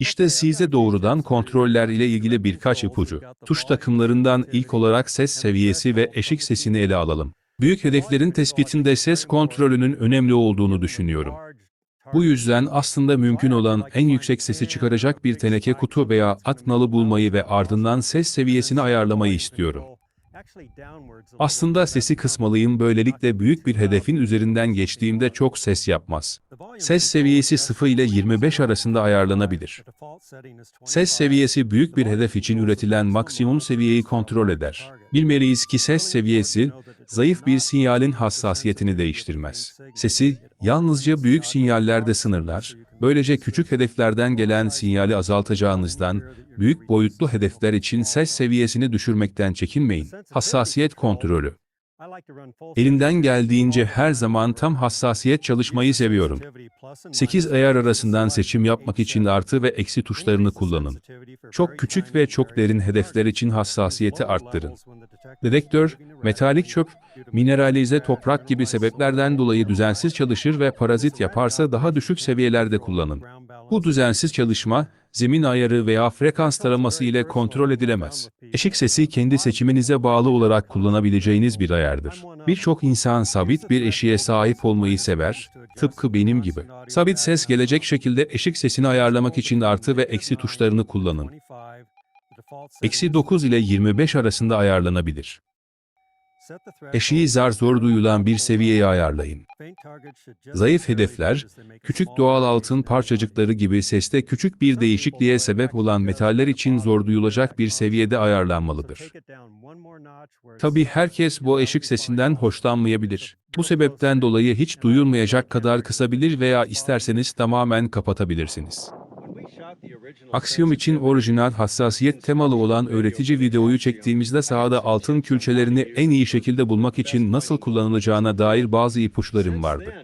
İşte size doğrudan kontroller ile ilgili birkaç ipucu. Tuş takımlarından ilk olarak ses seviyesi ve eşik sesini ele alalım. Büyük hedeflerin tespitinde ses kontrolünün önemli olduğunu düşünüyorum. Bu yüzden aslında mümkün olan en yüksek sesi çıkaracak bir teneke kutu veya at bulmayı ve ardından ses seviyesini ayarlamayı istiyorum. Aslında sesi kısmalıyım böylelikle büyük bir hedefin üzerinden geçtiğimde çok ses yapmaz. Ses seviyesi 0 ile 25 arasında ayarlanabilir. Ses seviyesi büyük bir hedef için üretilen maksimum seviyeyi kontrol eder. Bilmeliyiz ki ses seviyesi, zayıf bir sinyalin hassasiyetini değiştirmez. Sesi, yalnızca büyük sinyallerde sınırlar, böylece küçük hedeflerden gelen sinyali azaltacağınızdan, büyük boyutlu hedefler için ses seviyesini düşürmekten çekinmeyin. Hassasiyet kontrolü. Elimden geldiğince her zaman tam hassasiyet çalışmayı seviyorum. 8 ayar arasından seçim yapmak için artı ve eksi tuşlarını kullanın. Çok küçük ve çok derin hedefler için hassasiyeti arttırın. Dedektör, metalik çöp, mineralize toprak gibi sebeplerden dolayı düzensiz çalışır ve parazit yaparsa daha düşük seviyelerde kullanın. Bu düzensiz çalışma, zemin ayarı veya frekans taraması ile kontrol edilemez. Eşik sesi kendi seçiminize bağlı olarak kullanabileceğiniz bir ayardır. Birçok insan sabit bir eşiğe sahip olmayı sever, tıpkı benim gibi. Sabit ses gelecek şekilde eşik sesini ayarlamak için artı ve eksi tuşlarını kullanın. Eksi 9 ile 25 arasında ayarlanabilir. Eşiği zar zor duyulan bir seviyeye ayarlayın. Zayıf hedefler, küçük doğal altın parçacıkları gibi seste küçük bir değişikliğe sebep olan metaller için zor duyulacak bir seviyede ayarlanmalıdır. Tabi herkes bu eşik sesinden hoşlanmayabilir. Bu sebepten dolayı hiç duyulmayacak kadar kısabilir veya isterseniz tamamen kapatabilirsiniz. Aksiyom için orijinal hassasiyet temalı olan öğretici videoyu çektiğimizde sahada altın külçelerini en iyi şekilde bulmak için nasıl kullanılacağına dair bazı ipuçlarım vardı.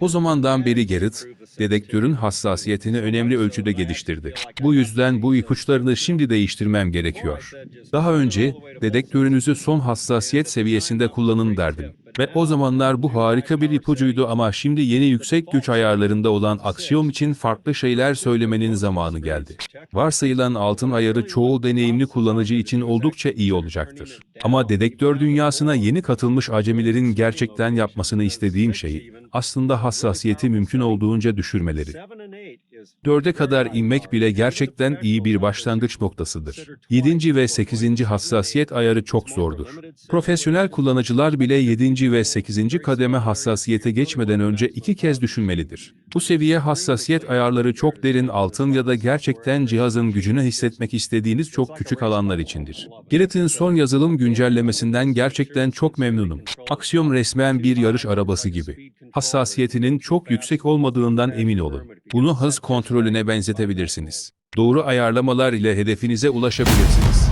O zamandan beri Garrett, dedektörün hassasiyetini önemli ölçüde geliştirdi. Bu yüzden bu ipuçlarını şimdi değiştirmem gerekiyor. Daha önce, dedektörünüzü son hassasiyet seviyesinde kullanın derdim. Ve o zamanlar bu harika bir ipucuydu ama şimdi yeni yüksek güç ayarlarında olan aksiyom için farklı şeyler söylemenin zamanı geldi. Varsayılan altın ayarı çoğu deneyimli kullanıcı için oldukça iyi olacaktır. Ama dedektör dünyasına yeni katılmış acemilerin gerçekten yapmasını istediğim şey, aslında hassasiyeti mümkün olduğunca düşürmeleri. Dörde kadar inmek bile gerçekten iyi bir başlangıç noktasıdır. 7. ve 8. hassasiyet ayarı çok zordur. Profesyonel kullanıcılar bile 7. ve 8. kademe hassasiyete geçmeden önce iki kez düşünmelidir. Bu seviye hassasiyet ayarları çok derin altın ya da gerçekten cihazın gücünü hissetmek istediğiniz çok küçük alanlar içindir. Garrett'in son yazılım güncellemesinden gerçekten çok memnunum. Aksiyom resmen bir yarış arabası gibi. Hassasiyetinin çok yüksek olmadığından emin olun. Bunu hız kontrolüne benzetebilirsiniz. Doğru ayarlamalar ile hedefinize ulaşabilirsiniz.